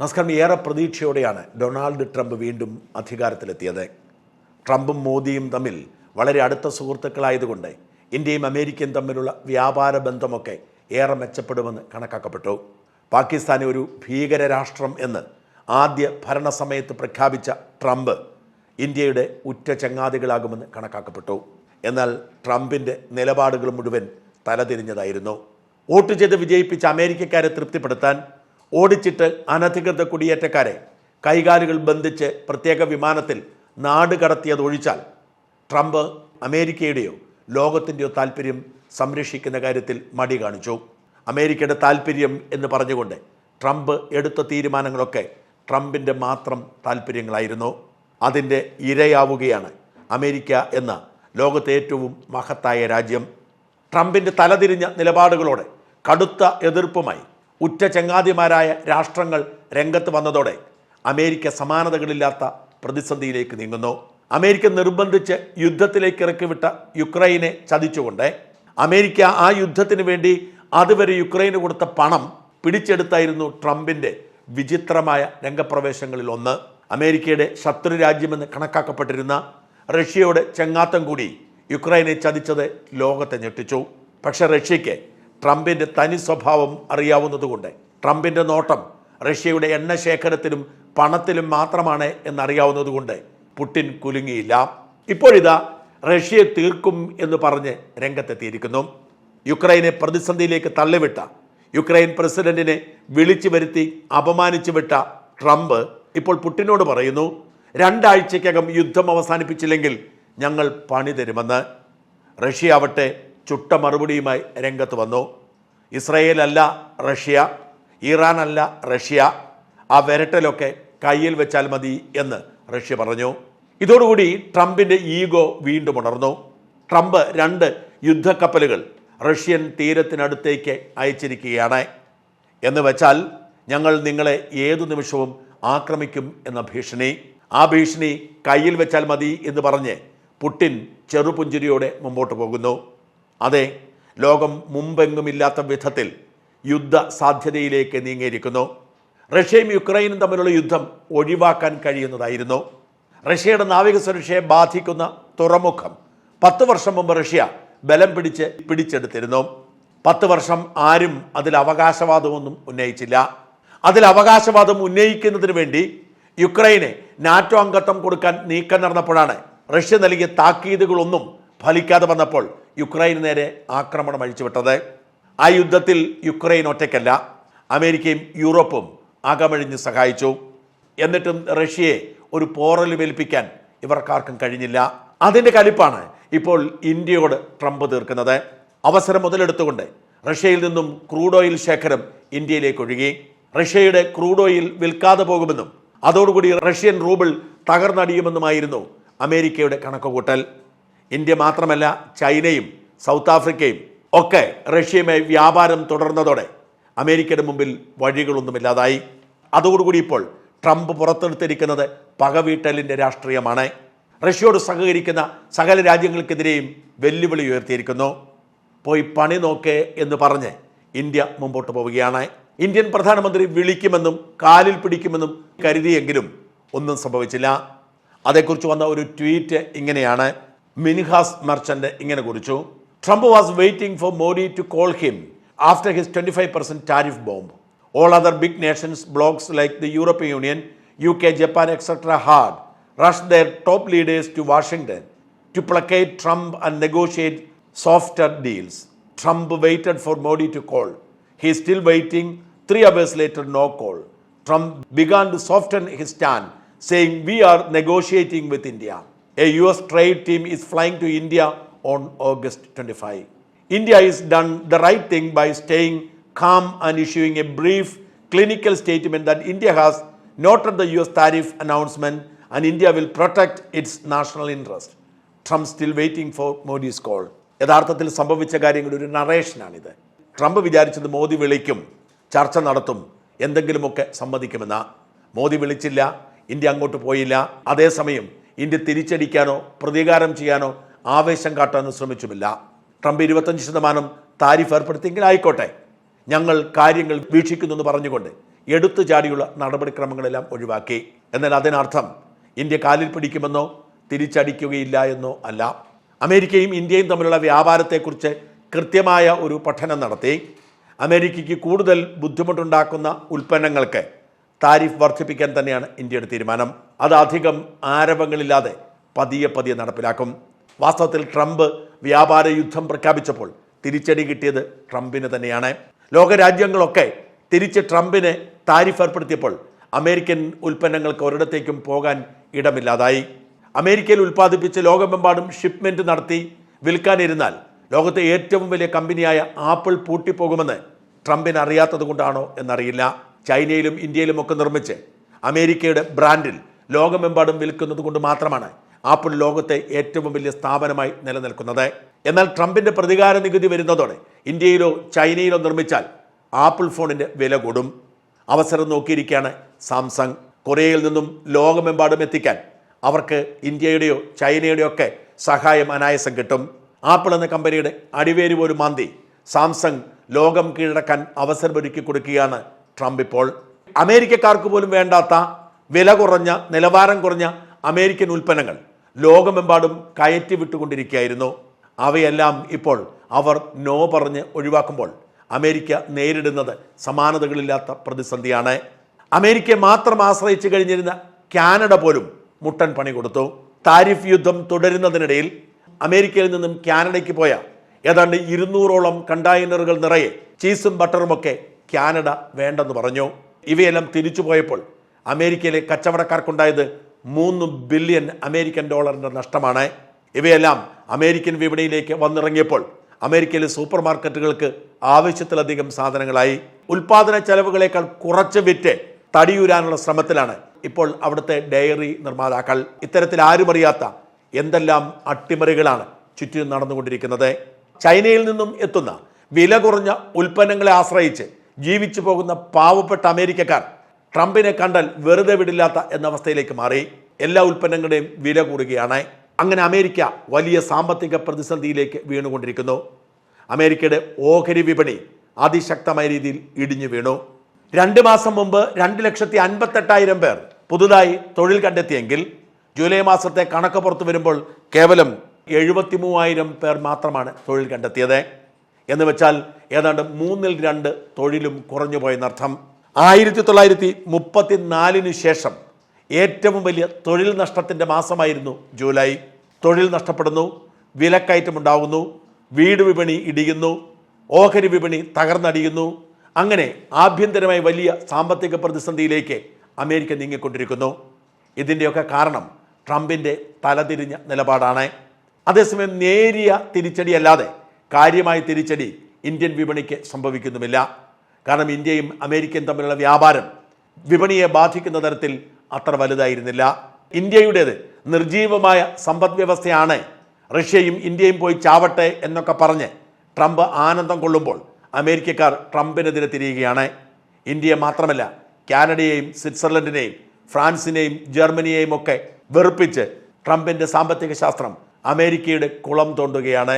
നമസ്കാരം ഏറെ പ്രതീക്ഷയോടെയാണ് ഡൊണാൾഡ് ട്രംപ് വീണ്ടും അധികാരത്തിലെത്തിയത്. ട്രംപും മോദിയും തമ്മിൽ വളരെ അടുത്ത സുഹൃത്തുക്കളായതുകൊണ്ട് ഇന്ത്യയും അമേരിക്കയും തമ്മിലുള്ള വ്യാപാര ബന്ധമൊക്കെ ഏറെ മെച്ചപ്പെടുമെന്ന് കണക്കാക്കപ്പെട്ടു. പാകിസ്ഥാനെ ഒരു ഭീകര രാഷ്ട്രം എന്ന് ആദ്യ ഭരണസമയത്ത് പ്രഖ്യാപിച്ച ട്രംപ് ഇന്ത്യയുടെ ഉറ്റ ചങ്ങാതികളാകുമെന്ന് കണക്കാക്കപ്പെട്ടു. എന്നാൽ ട്രംപിന്റെ നിലപാടുകൾ മുഴുവൻ തലതിരിഞ്ഞതായിരുന്നു. വോട്ട് ചെയ്ത് വിജയിപ്പിച്ച അമേരിക്കക്കാരെ തൃപ്തിപ്പെടുത്താൻ ഓടിച്ചിട്ട് അനധികൃത കുടിയേറ്റക്കാരെ കൈകാലുകൾ ബന്ധിച്ച് പ്രത്യേക വിമാനത്തിൽ നാട് കടത്തിയതൊഴിച്ചാൽ ട്രംപ് അമേരിക്കയുടെയോ ലോകത്തിന്റെയോ താല്പര്യം സംരക്ഷിക്കുന്ന കാര്യത്തിൽ മടി കാണിച്ചു. അമേരിക്കയുടെ താല്പര്യം എന്ന് പറഞ്ഞുകൊണ്ട് ട്രംപ് എടുത്ത തീരുമാനങ്ങളൊക്കെ ട്രംപിന്റെ മാത്രം താല്പര്യങ്ങളായിരുന്നു അതിന്റെ ഇരയാവുകയാണ് അമേരിക്ക എന്ന ലോകത്തെ ഏറ്റവും മഹത്തായ രാജ്യം. ട്രംപിന്റെ തലതിരിഞ്ഞ നിലപാടുകളോടെ കടുത്ത എതിർപ്പുമായി ഉറ്റ ചങ്ങാതിമാരായ രാഷ്ട്രങ്ങൾ രംഗത്ത് വന്നതോടെ അമേരിക്ക സമാനതകളില്ലാത്ത പ്രതിസന്ധിയിലേക്ക് നീങ്ങുന്നു. അമേരിക്ക നിർബന്ധിച്ച് യുദ്ധത്തിലേക്ക് ഇറക്കിവിട്ട യുക്രൈനെ ചതിച്ചുകൊണ്ട് അമേരിക്ക ആ യുദ്ധത്തിന് വേണ്ടി അതുവരെ യുക്രൈന് കൊടുത്ത പണം പിടിച്ചെടുത്തായിരുന്നു ട്രംപിന്റെ വിചിത്രമായ രംഗപ്രവേശങ്ങളിൽ ഒന്ന്. അമേരിക്കയുടെ ശത്രു രാജ്യമെന്ന് കണക്കാക്കപ്പെട്ടിരുന്ന റഷ്യയുടെ ചെങ്ങാത്തം കൂടി യുക്രൈനെ ചതിച്ചത് ലോകത്തെ ഞെട്ടിച്ചു. പക്ഷേ റഷ്യയ്ക്ക് ട്രംപിന്റെ തനി സ്വഭാവം അറിയാവുന്നതുകൊണ്ട് ട്രംപിന്റെ നോട്ടം റഷ്യയുടെ എണ്ണ ശേഖരത്തിലും പണത്തിലും മാത്രമാണ് എന്നറിയാവുന്നതുകൊണ്ട് പുട്ടിൻ കുലുങ്ങിയില്ല. ഇപ്പോഴിതാ റഷ്യയെ തീർക്കും എന്ന് പറഞ്ഞ് രംഗത്തെത്തിയിരിക്കുന്നു. യുക്രൈനെ പ്രതിസന്ധിയിലേക്ക് തള്ളിവിട്ട യുക്രൈൻ പ്രസിഡന്റിനെ വിളിച്ചു വരുത്തി അപമാനിച്ചു വിട്ട ട്രംപ് ഇപ്പോൾ പുട്ടിനോട് പറയുന്നു രണ്ടാഴ്ചയ്ക്കകം യുദ്ധം അവസാനിപ്പിച്ചില്ലെങ്കിൽ ഞങ്ങൾ പണി തരുമെന്ന്. റഷ്യ ആവട്ടെ ചുട്ട മറുപടിയുമായി രംഗത്ത് വന്നു. ഇസ്രയേൽ അല്ല റഷ്യ ഇറാൻ അല്ല റഷ്യ. ആ വിരട്ടലൊക്കെ കയ്യിൽ വെച്ചാൽ മതി എന്ന് റഷ്യ പറഞ്ഞു. ഇതോടുകൂടി ട്രംപിന്റെ ഈഗോ വീണ്ടും ഉണർന്നു. ട്രംപ് രണ്ട് യുദ്ധക്കപ്പലുകൾ റഷ്യൻ തീരത്തിനടുത്തേക്ക് അയച്ചിരിക്കുകയാണ്. എന്ന് വെച്ചാൽ ഞങ്ങൾ നിങ്ങളെ ഏതു നിമിഷവും ആക്രമിക്കും എന്ന ഭീഷണി. ആ ഭീഷണി കയ്യിൽ വെച്ചാൽ മതി എന്ന് പറഞ്ഞ് പുട്ടിൻ ചെറുപുഞ്ചിരിയോടെ മുമ്പോട്ട് പോകുന്നു. അതെ ലോകം മുമ്പെങ്ങുമില്ലാത്ത വിധത്തിൽ യുദ്ധ സാധ്യതയിലേക്ക് നീങ്ങിയിരിക്കുന്നു. റഷ്യയും യുക്രൈനും തമ്മിലുള്ള യുദ്ധം ഒഴിവാക്കാൻ കഴിയുന്നതായിരുന്നു. റഷ്യയുടെ നാവിക സുരക്ഷയെ ബാധിക്കുന്ന തുറമുഖം പത്ത് വർഷം മുമ്പ് റഷ്യ ബലം പിടിച്ച് പിടിച്ചെടുത്തിരുന്നു. പത്ത് വർഷം ആരും അതിൽ അവകാശവാദമൊന്നും ഉന്നയിച്ചില്ല. അതിൽ അവകാശവാദം ഉന്നയിക്കുന്നതിന് വേണ്ടി യുക്രൈനെ നാറ്റോ അംഗത്വം കൊടുക്കാൻ നീക്കം നടന്നപ്പോഴാണ് റഷ്യ നൽകിയ താക്കീതുകളൊന്നും ഫലിക്കാതെ വന്നപ്പോൾ യുക്രൈന് നേരെ ആക്രമണം അഴിച്ചുവിട്ടത്. ആ യുദ്ധത്തിൽ യുക്രൈൻ ഒറ്റയ്ക്കല്ല അമേരിക്കയും യൂറോപ്പും അകമഴിഞ്ഞ് സഹായിച്ചു. എന്നിട്ടും റഷ്യയെ ഒരു പോറൽ വേൽപ്പിക്കാൻ ഇവർക്കാർക്കും കഴിഞ്ഞില്ല. അതിന്റെ കലിപ്പാണ് ഇപ്പോൾ ഇന്ത്യയോട് ട്രംപ് തീർക്കുന്നത്. അവസരം മുതലെടുത്തുകൊണ്ട് റഷ്യയിൽ നിന്നും ക്രൂഡ് ഓയിൽ ശേഖരം ഇന്ത്യയിലേക്ക് ഒഴുകി. റഷ്യയുടെ ക്രൂഡ് ഓയിൽ വിൽക്കാതെ പോകുമെന്നും അതോടുകൂടി റഷ്യൻ റൂബിൾ തകർന്നടിയുമെന്നുമായിരുന്നു അമേരിക്കയുടെ കണക്കുകൂട്ടൽ. ഇന്ത്യ മാത്രമല്ല ചൈനയും സൗത്ത് ആഫ്രിക്കയും ഒക്കെ റഷ്യയുമായി വ്യാപാരം തുടർന്നതോടെ അമേരിക്കയുടെ മുമ്പിൽ വഴികളൊന്നുമില്ലാതായി. അതോടുകൂടി ഇപ്പോൾ ട്രംപ് പുറത്തെടുത്തിരിക്കുന്നത് പകവീട്ടലിന്റെ രാഷ്ട്രീയമാണ്. റഷ്യയോട് സഹകരിക്കുന്ന സകല രാജ്യങ്ങൾക്കെതിരെയും വെല്ലുവിളി ഉയർത്തിയിരിക്കുന്നു. പോയി പണി നോക്കേ എന്ന് പറഞ്ഞ് ഇന്ത്യ മുമ്പോട്ട് പോവുകയാണ്. ഇന്ത്യൻ പ്രധാനമന്ത്രി വിളിക്കുമെന്നും കാലിൽ പിടിക്കുമെന്നും കരുതിയെങ്കിലും ഒന്നും സംഭവിച്ചില്ല. അതേക്കുറിച്ച് വന്ന ഒരു ട്വീറ്റ് ഇങ്ങനെയാണ്. മിൻഹാസ് മെർച്ചന്റ് ഇങ്ങനെ കുറിച്ചു Trump was waiting for Modi to call him after his twenty five percent tariff bomb all other big nations blocs like the European Union U K Japan etcetera had rush their top leaders to Washington to placate Trump and negotiate softer deals. Trump waited for Modi to call. He is still waiting. Three hours later, no call. Trump began to soften his stand, saying, We are negotiating with India. A US trade team is flying to India on August 25. India has done the right thing by staying calm and issuing a brief clinical statement that India has noted the US tariff announcement and India will protect its national interest. Trump still waiting for Modi's call യഥാർത്ഥത്തിൽ സംഭവിച്ച കാര്യങ്ങൾ ഒരു നറേഷനാണിത് Trump വിചാരിച്ചത് മോദി വിളിക്കും ചർച്ച നടത്തും എന്തെങ്കിലുമൊക്കെ സമ്മതിക്കുമെന്ന മോദി വിളിച്ചില്ല ഇന്ത്യ അങ്ങോട്ട് പോയില്ല അതേസമയം ഇന്ത്യ തിരിച്ചടിക്കാനോ പ്രതികാരം ചെയ്യാനോ ആവേശം കാട്ടാനോ ശ്രമിച്ചുമില്ല. ട്രംപ് ഇരുപത്തഞ്ച് ശതമാനം താരിഫ് ഏർപ്പെടുത്തിയെങ്കിൽ ആയിക്കോട്ടെ. ഞങ്ങൾ കാര്യങ്ങൾ വീക്ഷിക്കുന്നു എന്ന് പറഞ്ഞുകൊണ്ട് എടുത്തു ചാടിയുള്ള നടപടിക്രമങ്ങളെല്ലാം ഒഴിവാക്കി. എന്നാൽ അതിനർത്ഥം ഇന്ത്യ കാലിൽ പിടിക്കുമെന്നോ തിരിച്ചടിക്കുകയില്ല എന്നോ അല്ല. അമേരിക്കയും ഇന്ത്യയും തമ്മിലുള്ള വ്യാപാരത്തെക്കുറിച്ച് കൃത്യമായ ഒരു പഠനം നടത്തി. അമേരിക്കയ്ക്ക് കൂടുതൽ ബുദ്ധിമുട്ടുണ്ടാക്കുന്ന ഉൽപ്പന്നങ്ങൾക്ക് താരിഫ് വർദ്ധിപ്പിക്കാൻ തന്നെയാണ് ഇന്ത്യയുടെ തീരുമാനം. അത് അധികം ആരവങ്ങളില്ലാതെ പതിയെ പതിയെ നടപ്പിലാക്കും. വാസ്തവത്തിൽ ട്രംപ് വ്യാപാര യുദ്ധം പ്രഖ്യാപിച്ചപ്പോൾ തിരിച്ചടി കിട്ടിയത് ട്രംപിന് തന്നെയാണ്. ലോകരാജ്യങ്ങളൊക്കെ തിരിച്ച് ട്രംപിനെ താരിഫ് ഏർപ്പെടുത്തിയപ്പോൾ അമേരിക്കൻ ഉൽപ്പന്നങ്ങൾക്ക് ഒരിടത്തേക്കും പോകാൻ ഇടമില്ലാതായി. അമേരിക്കയിൽ ഉൽപ്പാദിപ്പിച്ച് ലോകമെമ്പാടും ഷിപ്മെന്റ് നടത്തി വിൽക്കാനിരുന്നാൽ ലോകത്തെ ഏറ്റവും വലിയ കമ്പനിയായ ആപ്പിൾ പൂട്ടിപ്പോകുമെന്ന് ട്രംപിന് അറിയാത്തത് കൊണ്ടാണോ എന്നറിയില്ല. ചൈനയിലും ഇന്ത്യയിലും ഒക്കെ നിർമ്മിച്ച് അമേരിക്കയുടെ ബ്രാൻഡിൽ ലോകമെമ്പാടും വിൽക്കുന്നത് കൊണ്ട് മാത്രമാണ് ആപ്പിൾ ലോകത്തെ ഏറ്റവും വലിയ സ്ഥാപനമായി നിലനിൽക്കുന്നത്. എന്നാൽ ട്രംപിന്റെ പ്രതികാര നികുതി വരുന്നതോടെ ഇന്ത്യയിലോ ചൈനയിലോ നിർമ്മിച്ചാൽ ആപ്പിൾ ഫോണിന്റെ വില കൂടും. അവസരം നോക്കിയിരിക്കുകയാണ് സാംസങ്. കൊറിയയിൽ നിന്നും ലോകമെമ്പാടും എത്തിക്കാൻ അവർക്ക് ഇന്ത്യയുടെയോ ചൈനയുടെയോ ഒക്കെ സഹായം അനായാസം കിട്ടും. ആപ്പിൾ എന്ന കമ്പനിയുടെ അടിവേര് പോലും മാന്തി സാംസങ് ലോകം കീഴടക്കാൻ അവസരമൊരുക്കി കൊടുക്കുകയാണ് ട്രംപ് ഇപ്പോൾ. അമേരിക്കക്കാർക്ക് പോലും വേണ്ടാത്ത വില കുറഞ്ഞ നിലവാരം കുറഞ്ഞ അമേരിക്കൻ ഉൽപ്പന്നങ്ങൾ ലോകമെമ്പാടും കയറ്റി വിട്ടുകൊണ്ടിരിക്കുകയായിരുന്നു. അവയെല്ലാം ഇപ്പോൾ അവർ നോ പറഞ്ഞ് ഒഴിവാക്കുമ്പോൾ അമേരിക്ക നേരിടുന്നത് സമാനതകളില്ലാത്ത പ്രതിസന്ധിയാണ്. അമേരിക്കയെ മാത്രം ആശ്രയിച്ചു കഴിഞ്ഞിരുന്ന കാനഡ പോലും മുട്ടൻ പണി കൊടുത്തു. താരിഫ് യുദ്ധം തുടരുന്നതിനിടയിൽ അമേരിക്കയിൽ നിന്നും കാനഡയ്ക്ക് പോയ ഏതാണ്ട് ഇരുന്നൂറോളം കണ്ടെയ്നറുകൾ നിറയെ ചീസും ബട്ടറും ഒക്കെ കാനഡ വേണ്ടെന്ന് പറഞ്ഞു. ഇവയെല്ലാം തിരിച്ചു പോയപ്പോൾ അമേരിക്കയിലെ കച്ചവടക്കാർക്കുണ്ടായത് മൂന്ന് ബില്യൺ അമേരിക്കൻ ഡോളറിന്റെ നഷ്ടമാണ്. ഇവയെല്ലാം അമേരിക്കൻ വിപണിയിലേക്ക് വന്നിറങ്ങിയപ്പോൾ അമേരിക്കയിലെ സൂപ്പർ മാർക്കറ്റുകൾക്ക് ആവശ്യത്തിലധികം സാധനങ്ങളായി. ഉൽപാദന ചെലവുകളേക്കാൾ കുറച്ച് വിറ്റ് തടിയൂരാനുള്ള ശ്രമത്തിലാണ് ഇപ്പോൾ അവിടുത്തെ ഡയറി നിർമ്മാതാക്കൾ. ഇത്തരത്തിൽ ആരും അറിയാത്ത എന്തെല്ലാം അട്ടിമറികളാണ് ചുറ്റിനും നടന്നുകൊണ്ടിരിക്കുന്നത്. ചൈനയിൽ നിന്നും എത്തുന്ന വില കുറഞ്ഞ ഉൽപ്പന്നങ്ങളെ ആശ്രയിച്ച് ജീവിച്ചു പോകുന്ന പാവപ്പെട്ട അമേരിക്കക്കാർ ട്രംപിനെ കണ്ടാൽ വെറുതെ വിടില്ലാത്ത എന്ന അവസ്ഥയിലേക്ക് മാറി. എല്ലാ ഉൽപ്പന്നങ്ങളുടെയും വില കൂടുകയാണ്. അങ്ങനെ അമേരിക്ക വലിയ സാമ്പത്തിക പ്രതിസന്ധിയിലേക്ക് വീണുകൊണ്ടിരിക്കുന്നു. അമേരിക്കയുടെ ഓഹരി വിപണി അതിശക്തമായ രീതിയിൽ ഇടിഞ്ഞു വീണു. രണ്ട് മാസം മുമ്പ് രണ്ട് ലക്ഷത്തി അൻപത്തെട്ടായിരം പേർ പുതുതായി തൊഴിൽ കണ്ടെത്തിയെങ്കിൽ ജൂലൈ മാസത്തെ കണക്ക് പുറത്തു വരുമ്പോൾ കേവലം എഴുപത്തി മൂവായിരം പേർ മാത്രമാണ് തൊഴിൽ കണ്ടെത്തിയത്. എന്ന് വെച്ചാൽ ഏതാണ്ട് മൂന്നിൽ രണ്ട് തൊഴിലും കുറഞ്ഞു പോയെന്നർത്ഥം ആയിരത്തി തൊള്ളായിരത്തി മുപ്പത്തി നാലിന് ശേഷം ഏറ്റവും വലിയ തൊഴിൽ നഷ്ടത്തിന്റെ മാസമായിരുന്നു ജൂലൈ. തൊഴിൽ നഷ്ടപ്പെടുന്നു വിലക്കയറ്റമുണ്ടാകുന്നു വീട് വിപണി ഇടിയുന്നു ഓഹരി വിപണി തകർന്നടിയുന്നു. അങ്ങനെ ആഭ്യന്തരമായി വലിയ സാമ്പത്തിക പ്രതിസന്ധിയിലേക്ക് അമേരിക്ക നീങ്ങിക്കൊണ്ടിരിക്കുന്നു. ഇതിന്റെയൊക്കെ കാരണം ട്രംപിന്റെ തലതിരിഞ്ഞ നിലപാടാണ്. അതേസമയം നേരിയ തിരിച്ചടിയല്ലാതെ കാര്യമായ തിരിച്ചടി ഇന്ത്യൻ വിപണിക്ക് സംഭവിക്കുന്നുമില്ല. കാരണം ഇന്ത്യയും അമേരിക്കയും തമ്മിലുള്ള വ്യാപാരം വിപണിയെ ബാധിക്കുന്ന തരത്തിൽ അത്ര വലുതായിരുന്നില്ല. ഇന്ത്യയുടേത് നിർജീവമായ സമ്പദ് വ്യവസ്ഥയാണ്. റഷ്യയും ഇന്ത്യയും പോയി ചാവട്ടെ എന്നൊക്കെ പറഞ്ഞ് ട്രംപ് ആനന്ദം കൊള്ളുമ്പോൾ അമേരിക്കക്കാർ ട്രംപിനെതിരെ തിരിയുകയാണ്. ഇന്ത്യയെ മാത്രമല്ല കാനഡയെയും സ്വിറ്റ്സർലൻഡിനെയും ഫ്രാൻസിനെയും ജർമ്മനിയെയും ഒക്കെ വെറുപ്പിച്ച് ട്രംപിന്റെ സാമ്പത്തിക ശാസ്ത്രം അമേരിക്കയുടെ കുളം തോണ്ടുകയാണ്.